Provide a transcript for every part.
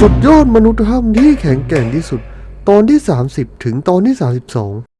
สุดยอดมนุษยธรรมที่แข็งแกร่งที่สุด ตอนที่ 30 ถึงตอนที่ 32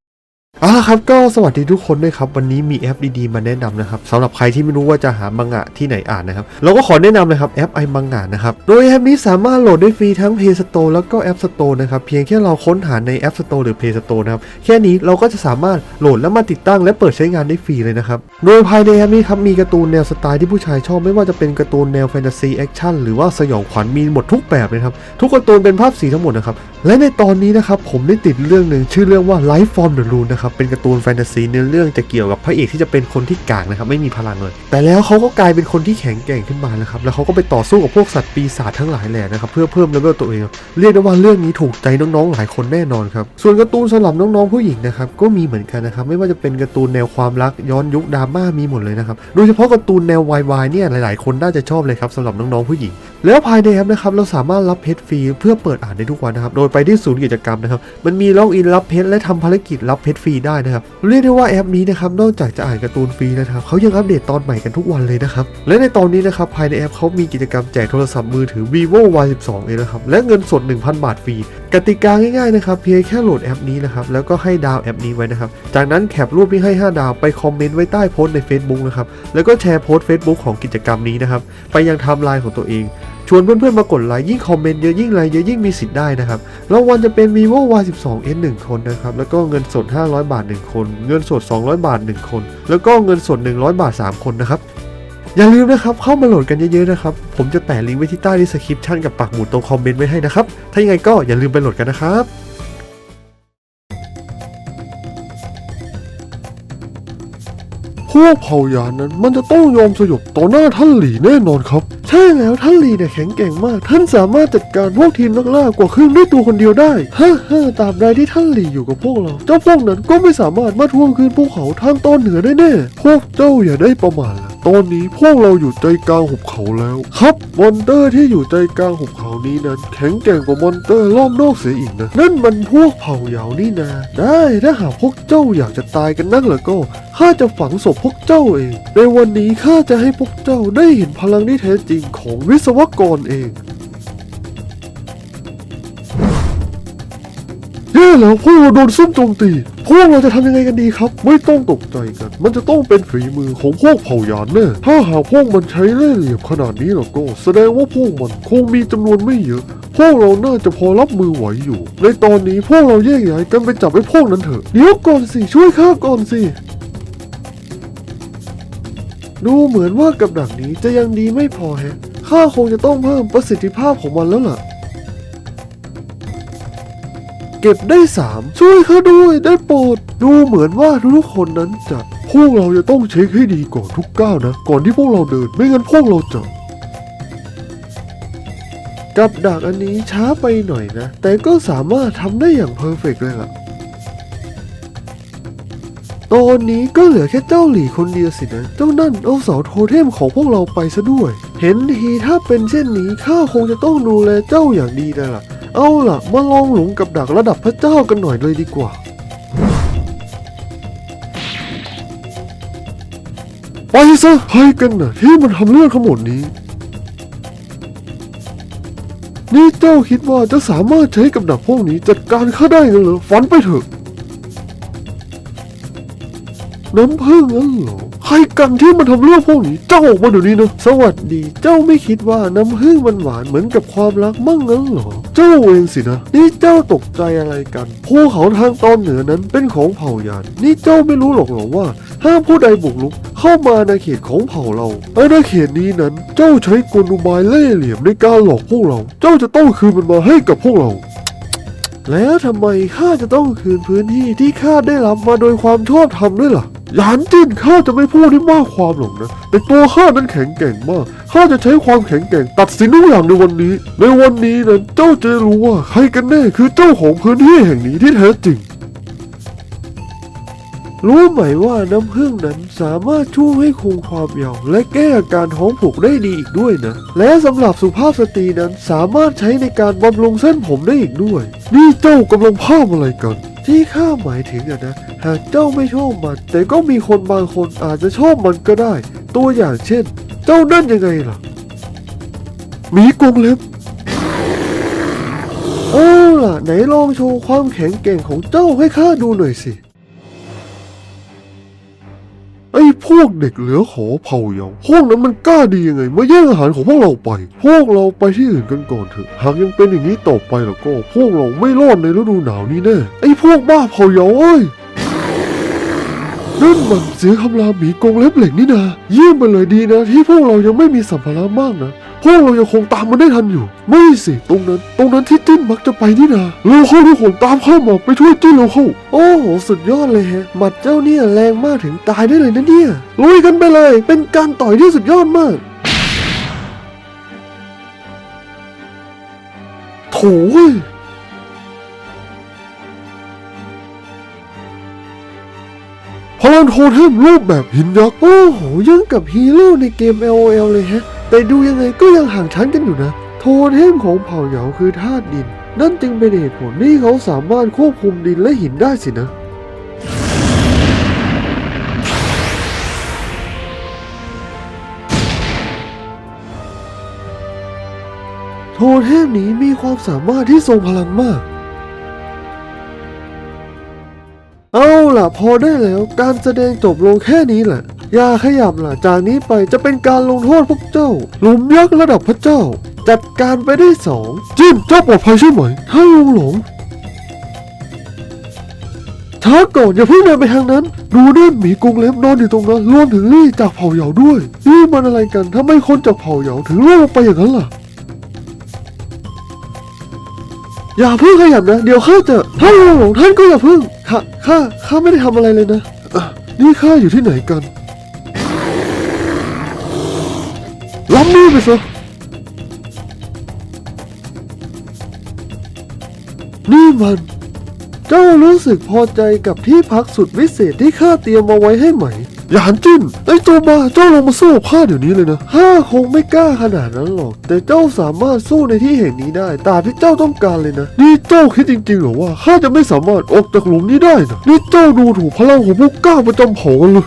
เอาละครับก็สวัสดีทุกคนด้วยครับ วันนี้มีแอปดีๆมาแนะนำนะครับสำหรับใครที่ไม่รู้ว่าจะหามังงะที่ไหนอ่านนะครับเราก็ขอแนะนำเลยครับแอปไอมังงะนะครับโดยแอปนี้สามารถโหลดได้ฟรีทั้ง Play Store แล้วก็ App Store นะครับเพียงแค่เราค้นหาใน App Store หรือ Play Store นะครับแค่นี้เราก็จะสามารถโหลดแล้วมาติดตั้งและเปิดใช้งานได้ฟรีเลยนะครับโดยภายในแอปนี้ครับมีการ์ตูนแนวสไตล์ที่ผู้ชายชอบไม่ว่าจะเป็นการ์ตูนแนวแฟนตาซีแอคชั่นหรือว่าสยองขวัญมีหมดทุกแบบเลยครับทุกการ์ตูนเป็นภาพสีทั้งหมดนะครับและในตอนนี้นะครับผมได้ติดเรื่องหนึ่งชื่อเรื่องว่า Life from the Moon นะครับเป็นการ์ตูนแฟนตาซีเนื้อเรื่องจะเกี่ยวกับพระเอกที่จะเป็นคนที่กากนะครับไม่มีพลังเลย แต่แล้วเขาก็กลายเป็นคนที่แข็งแกร่งขึ้นมานะครับแล้วเขาก็ไปต่อสู้กับพวกสัตว์ปีศาจทั้งหลายแหล่นะครับเพื่อเพิ่มเลเวลตัวเองเรียกได้ว่าเรื่องนี้ถูกใจน้องๆหลายคนแน่นอนครับส่วนการ์ตูนสำหรับน้องๆผู้หญิงนะครับก็มีเหมือนกันนะครับไม่ว่าจะเป็นการ์ตูนแนวความรักย้อนยุคดราม่ามีหมดเลยนะครับโดยเฉพาะการ์ตูนแนววายๆเนี่ยหลาย ๆ คนน่าจะชอบเลยครับสำหรับน้องๆผู้หญิง แล้วภายในแอปนะครับเราสามารถรับเพชรฟรีเพื่อเปิดอ่านได้ทุกวันนะครับ โดยไปที่ศูนย์กิจกรรมนะครับ มันมีล็อกอินรับเพชรและทำภารกิจรับเพชรฟรีได้นะครับ เรียกได้ว่าแอปนี้นะครับนอกจากจะอ่านการ์ตูนฟรีนะครับเขายังอัปเดตตอนใหม่กันทุกวันเลยนะครับ และในตอนนี้นะครับภายในแอปเขามีกิจกรรมแจกโทรศัพท์มือถือ vivo y12 เองนะครับ และเงินสด 1,000 บาทฟรี กติกาง่ายๆนะครับ เพียงแค่โหลดแอปนี้นะครับ แล้วก็ให้ดาวแอปนี้ไว้นะครับ จากนั้นแคปรูปที่ให้ 5 ดาวไปคอมเมนต์ไว้ใต้โพสต์ใน Facebook นะครับ แล้วก็แชร์โพสต์ Facebook ของกิจกรรมนี้นะครับ ไปยังไทม์ไลน์ของตัวเอง ชวนเพื่อนๆมากดไลค์ยิ่งคอมเมนต์เยอะยิ่งไลค์เยอะยิ่งมีสิทธิ์ได้นะครับรางวัลจะเป็น vivo y12s 1คนนะครับแล้วก็เงินสด 500 บาท 1 คน เงินสด 200 บาท 1 คน แล้วก็เงินสด 100 บาท 3 คนนะครับอย่าลืมนะครับ เข้ามาโหลดกันเยอะๆนะครับ ผมจะแปะลิงก์ไว้ที่ใต้ดีสคริปชันกับปักหมุดตรงคอมเมนต์ไว้ให้นะครับ ถ้ายังไงก็อย่าลืมไปโหลดกันนะครับพวกเผ่ายานนั้นมันจะต้องยอมสยบต่อหน้าท่านหลีแน่นอนครับ ใช่แล้วท่านหลีเนี่ยแข็งแกร่งมาก ท่านสามารถจัดการพวกทีมนักล่ากว่าครึ่งด้วยตัวคนเดียวได้ฮ่าฮ่าตราบใดที่ท่านหลีอยู่กับพวกเรา เจ้าพวกนั้นก็ไม่สามารถมาทวงคืนภูเขาทางตอนเหนือได้แน่ พวกเจ้าอย่าได้ประมาทละ ตอนนี้พวกเราอยู่ใจกลางหุบเขาแล้ว ครับมอนเตอร์ที่อยู่ใจกลางหุบเขานี้นั้น แข็งแกร่งกว่ามอนเตอร์รอบนอกเสียอีกนะนั่นมันพวกเผ่าเหยาวนี่นาได้ถ้าหากพวกเจ้าอยากจะตายกันนักแล้วก็ข้าจะฝังศพพวกเจ้าเอง ในวันนี้ข้าจะให้พวกเจ้าได้เห็นพลังที่แท้จริงของวิศวกรเอง แย่แล้วพวกเราโดนซุ่มโจมตี พวกเราจะทำยังไงกันดีครับ ไม่ต้องตกใจกัน มันจะต้องเป็นฝีมือของพวกเผ่ายานแน่ถ้าหากพวกมันใช้เล่ห์เหลี่ยมขนาดนี้แล้วก็ แสดงว่าพวกมันคงมีจำนวนไม่เยอะ พวกเราน่าจะพอรับมือไหวอยู่ ในตอนนี้พวกเราแยกย้ายกันไปจับไอ้พวกนั้นเถอะเดี๋ยวก่อนสิช่วยข้าก่อนสิดูเหมือนว่ากับดักนี้จะยังดีไม่พอแฮะข้าคงจะต้องเพิ่มประสิทธิภาพของมันแล้วล่ะ เก็บได้สามช่วยข้าด้วยได้โปรด ดูเหมือนว่าทุกคนนั้นจะพวกเราจะต้องเช็คให้ดีก่อนทุกก้าวนะ ก่อนที่พวกเราเดินไม่งั้นพวกเราจะกับดักอันนี้ช้าไปหน่อยนะ แต่ก็สามารถทำได้อย่างเพอร์เฟกต์เลยล่ะตอนนี้ก็เหลือแค่เจ้าหลี่คนเดียวสินะ เจ้านั่นเอาเสาโทเทมของพวกเราไปซะด้วย เห็นทีถ้าเป็นเช่นนี้ข้าคงจะต้องดูแลเจ้าอย่างดีเลยล่ะ เอาล่ะ มาลองหลงกับดักระดับพระเจ้ากันหน่อยเลยดีกว่า ไปซะใครกันน่ะที่มันทำเรื่องทั้งหมดนี้ นี่เจ้าคิดว่าจะสามารถใช้กับดักพวกนี้จัดการข้าได้งั้นเหรอฝันไปเถอะ น้ำผึ้งงั้นเหรอ ใครกันที่มันทำเรื่องพวกนี้เจ้าออกมาเดี๋ยวนี้นะ สวัสดี เจ้าไม่คิดว่าน้ำผึ้งมันหวานเหมือนกับความรักมั่งงั้นเหรอ เจ้าเองสินะ นี่เจ้าตกใจอะไรกันภูเขาทางตอนเหนือนั้นเป็นของเผ่ายาน นี่เจ้าไม่รู้หรอกเหรอว่าห้ามผู้ใดบุกรุกเข้ามาในเขตของเผ่าเราอาณาเขตนี้นั้น เจ้าใช้กลอุบายเล่ห์เหลี่ยมในการหลอกพวกเรา เจ้าจะต้องคืนมันมาให้กับพวกเราแล้วทำไมข้าจะต้องคืนพื้นที่ที่ข้าได้รับมาโดยความชอบธรรมด้วยล่ะ หยานจิ้นข้าจะไม่พูดให้มากความหรอกนะ แต่ตัวข้านั้นแข็งแกร่งมาก ข้าจะใช้ความแข็งแกร่งตัดสินทุกอย่างในวันนี้ ในวันนี้นั้นเจ้าจะรู้ว่าใครกันแน่คือเจ้าของพื้นที่แห่งนี้ที่แท้จริง รู้ไหมว่าน้ำผึ้งนั้นสามารถช่วยให้คงความยาวและแก้อาการท้องผูกได้ดีอีกด้วยนะ และสำหรับสุภาพสตรีนั้นสามารถใช้ในการบำรุงเส้นผมได้อีกด้วย นี่เจ้ากำลังพามอะไรกัน ที่ข้าหมายถึงอะนะ หากเจ้าไม่ชอบมัน แต่ก็มีคนบางคนอาจจะชอบมันก็ได้ ตัวอย่างเช่น เจ้านั่นยังไงล่ะหมีกรงเล็บเอาล่ะ ไหนลองโชว์ความแข็งแกร่งของเจ้าให้ข้าดูหน่อยสิ ไอ้พวกเด็กเหลือขอเผ่าเยาพวกนั้นมันกล้าดียังไงมาแย่งอาหารของพวกเราไป พวกเราไปที่อื่นกันก่อนเถอะ หากยังเป็นอย่างนี้ต่อไปแล้วก็ พวกเราไม่รอดในฤดูหนาวนี้แน่ ไอ้พวกบ้าเผ่าเยาเอ้ยนั่นมันเสียงคำรามหมีกองเล็บเหล็กนี่นะเยี่ยมไปเลยดีนะ ที่พวกเรายังไม่มีสัมภาระมากนะ วกเรายังคงตามมันได้ทันอยู่ ไม่สิ ตรงนั้น ตรงนั้นที่จิ้นมักจะไปนี่นะเร็วเข้าทุกคนตามเข้ามาไปช่วยจิ้นเร็วเข้าโอ้โห สุดยอดเลยฮะ หมัดเจ้าเนี่ยแรงมากถึงตายได้เลยนะเนี่ย ลุยกันไปเลย เป็นการต่อยที่สุดยอดมากโถ่เว้ยพลังโทเทมรูปแบบหินยักษ์ โอ้โหยังกับฮีโร่ในเกม LOL เลยฮะ แต่ดูยังไงก็ยังห่างชั้นกันอยู่นะ โทเทมของเผ่าเหยาคือธาตุดิน นั่นจึงเป็นเหตุผลที่เขาสามารถควบคุมดินและหินได้สินะโทเทมนี้มีความสามารถที่ทรงพลังมาก เอาล่ะพอได้แล้วการแสดงจบลงแค่นี้แหละ อย่าขยับล่ะจากนี้ไปจะเป็นการลงโทษพวกเจ้า หลุมยักษ์ระดับพระเจ้า จัดการไปได้สองจิ้มเจ้าปลอดภัยใช่ไหม ถ้าลงหลงช้าก่อนอย่าเพิ่งเดินไปทางนั้น ดูนั่นหมีกรงเล็บนอนอยู่ตรงนั้นรวมถึงลี่จากเผ่าเหยาด้วยนี่มันอะไรกันทำไมคนจากเผ่าเหยาถึงล่วงลงไปอย่างนั้นล่ะ อย่าเพิ่งขยับนะ เดี๋ยวข้าจะท่านลุงหลงท่านก็อย่าเพิ่งข้าข้าข้าไม่ได้ทำอะไรเลยนะะนี่ข้าอยู่ที่ไหนกัน ล้ำนี่ไปซะนี่มัน เจ้ารู้สึกพอใจกับที่พักสุดวิเศษที่ข้าเตรียมมาไว้ให้ไหมหยานจิ้นไอ้ตัวบ้าเจ้าลงมาสู้กับข้าเดี๋ยวนี้เลยนะข้าคงไม่กล้าขนาดนั้นหรอก แต่เจ้าสามารถสู้ในที่แห่งนี้ได้ตามที่เจ้าต้องการเลยนะนี่เจ้าคิดจริงๆเหรอว่าข้าจะไม่สามารถออกจากหลุมนี้ได้นะนี่เจ้าดูถูกพลังของพวกกล้าประจำเผ่ากันเลย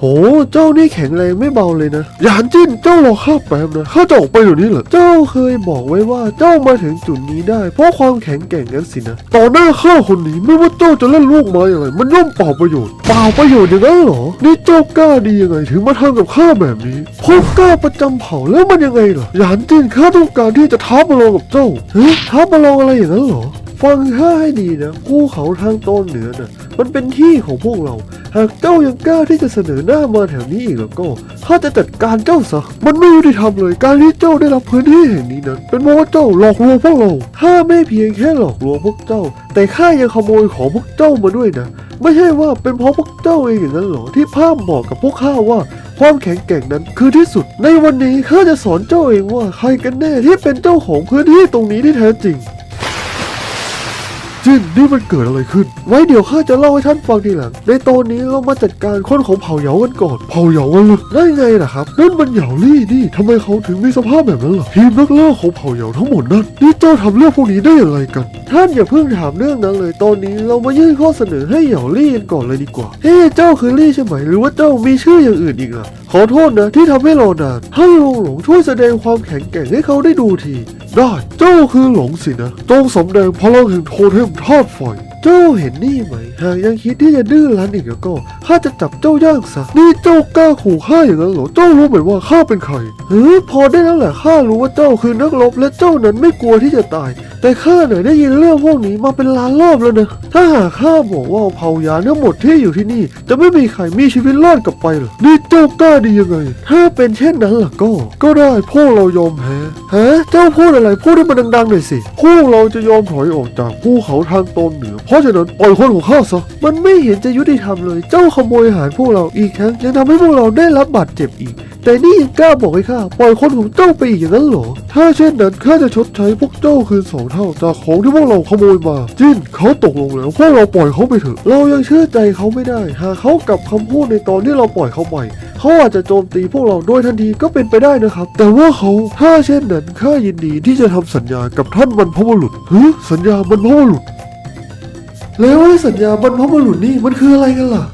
โห เจ้านี่แข็งแรงไม่เบาเลยนะหยานจิ้นเจ้ารอข้าแป๊บนะข้าจะออกไปเดี๋ยวนี้แหละเจ้าเคยบอกไว้ว่าเจ้ามาถึงจุดนี้ได้ เพราะความแข็งแกร่งนั้นสินะต่อหน้าข้าคนนี้ไม่ว่าเจ้าจะเล่นลูกไม้อะไรมันย่อมเปล่าประโยชน์เปล่าประโยชน์อย่างนั้นเหรอนี่เจ้ากล้าดียังไงถึงมาทำกับข้าแบบนี้พวกกล้าประจำเผ่าแล้วมันยังไงล่ะหยานจิ้นข้าต้องการที่จะท้าประลองกับเจ้าเฮ้ยท้าประลองอะไรอย่างนั้นเหรอ ฟังข้าให้ดีนะภูเขาทางตอนเหนือน่ะ มันเป็นที่ของพวกเรา หากเจ้ายังกล้าที่จะเสนอหน้ามาแถวนี้อีกแล้วก็ข้าจะจัดการเจ้าซะมันไม่ยุติธรรมเลย การที่เจ้าได้รับพื้นที่แห่งนี้นั้นเป็นเพราะว่าเจ้าหลอกลวงพวกเราข้าไม่เพียงแค่หลอกลวงพวกเจ้า แต่ข้ายังขโมยของพวกเจ้ามาด้วยนะ ไม่ใช่ว่าเป็นเพราะพวกเจ้าเองอย่างนั้นหรอที่พร่ำบอกกับพวกข้าว่าความแข็งแกร่งนั้นคือที่สุด ในวันนี้ข้าจะสอนเจ้าเองว่าใครกันแน่ที่เป็นเจ้าของพื้นที่ตรงนี้ที่แท้จริง จินนี่มันเกิดอะไรขึ้น ไว้เดี๋ยวข้าจะเล่าให้ท่านฟังทีหลัง ในตอนนี้เรามาจัดการคนของเผ่าเหยากันก่อน เผ่าเหยากันเลยได้ไงล่ะครับนั่นมันเหยาลี่นี่ทำไมเขาถึงมีสภาพแบบนั้นล่ะทีมนักล่าของเผ่าเหยาทั้งหมดนั้นนี่เจ้าทำเรื่องพวกนี้ได้อย่างไรกัน ท่านอย่าเพิ่งถามเรื่องนั้นเลย ตอนนี้เรามายื่นข้อเสนอให้เหยาลี่กันก่อนเลยดีกว่าเฮ้เจ้าคือลี่ใช่ไหมหรือว่าเจ้ามีชื่ออย่างอื่นอีกอะขอโทษนะที่ทำให้รอนานให้ลุงหลงช่วยแสดงความแข็งแกร่งให้เขาได้ดูที ได้เจ้าคือหลงสินะจงสำแดงพลังแห่งโทเทมธาตุไฟ เจ้าเห็นนี่ไหม หากยังคิดที่จะดื้อรั้นอีกแล้วก็ข้าจะจับเจ้าย่างซะนี่เจ้ากล้าขู่ข้าอย่างนั้นเหรอ เจ้ารู้ไหมว่าข้าเป็นใครเฮ้ยพอได้แล้วแหละข้ารู้ว่าเจ้าคือนักรบและเจ้านั้นไม่กลัวที่จะตาย แต่ข้าเนี่ยได้ยินเรื่องพวกนี้มาเป็นล้านรอบแล้วนะถ้าหากข้าบอกว่าเผ่ายานทั้งหมดที่อยู่ที่นี่ จะไม่มีใครมีชีวิตรอดกลับไปหรอนี่เจ้ากล้าดียังไง ถ้าเป็นเช่นนั้นล่ะก็ ก็ได้พวกเรายอมแพ้ฮะเจ้าพูดอะไรพูดให้มันดังๆหน่อยสิพวกเราจะยอมถอยออกจากภูเขาทางตอนเหนือเพราะฉะนั้นปล่อยคนของข้าซะมันไม่เห็นจะยุติธรรมเลย เจ้าขโมยอาหารพวกเราอีกทั้งยังทำให้พวกเราได้รับบาดเจ็บอีก แต่นี่ยังกล้าบอกให้ข้าปล่อยคนของเจ้าไปอีกอย่างนั้นเหรอ ถ้าเช่นนั้นข้าจะชดใช้พวกเจ้าคืนสองเท่าจากของที่พวกเราขโมยมา จินเขาตกลงแล้วพวกเราปล่อยเขาไปเถอะ เรายังเชื่อใจเขาไม่ได้ หากเขากลับคำพูดในตอนที่เราปล่อยเขาไปเขาอาจจะโจมตีพวกเราโดยทันทีก็เป็นไปได้นะครับ แต่ว่าเขาถ้าเช่นนั้นข้ายินดีที่จะทำสัญญากับท่านบรรพบุรุษเฮ้สัญญาบรรพบุรุษ แล้วไอ้สัญญาบรรพบุรุษนี่มันคืออะไรกันล่ะ